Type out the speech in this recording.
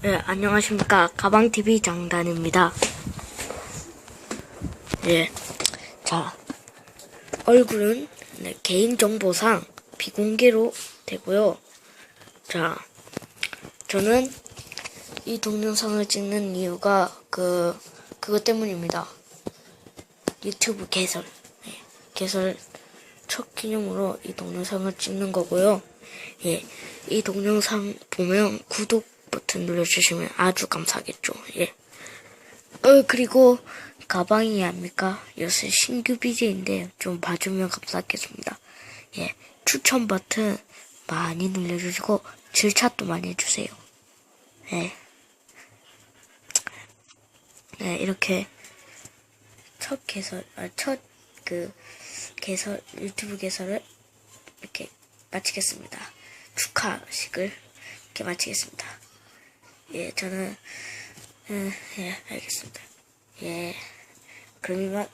네, 안녕하십니까. 가방TV 장단입니다. 예. 자, 얼굴은 네, 개인정보상 비공개로 되고요. 자, 저는 이 동영상을 찍는 이유가 그, 그것 때문입니다. 유튜브 개설. 네, 개설 첫 기념으로 이 동영상을 찍는 거고요. 예, 이 동영상 보면 구독 버튼 눌러주시면 아주 감사하겠죠. 예. 어, 그리고 가방이 아닙니까? 요새 신규 BJ인데 좀 봐주면 감사하겠습니다. 예, 추천 버튼 많이 눌러주시고 질차도 많이 해주세요. 예. 네, 이렇게 첫 개설, 아, 첫 그 개설, 유튜브 개설을 이렇게 마치겠습니다. 축하식을 이렇게 마치겠습니다. 예, 저는, 음, 예, 알겠습니다. 예, 그럼 이만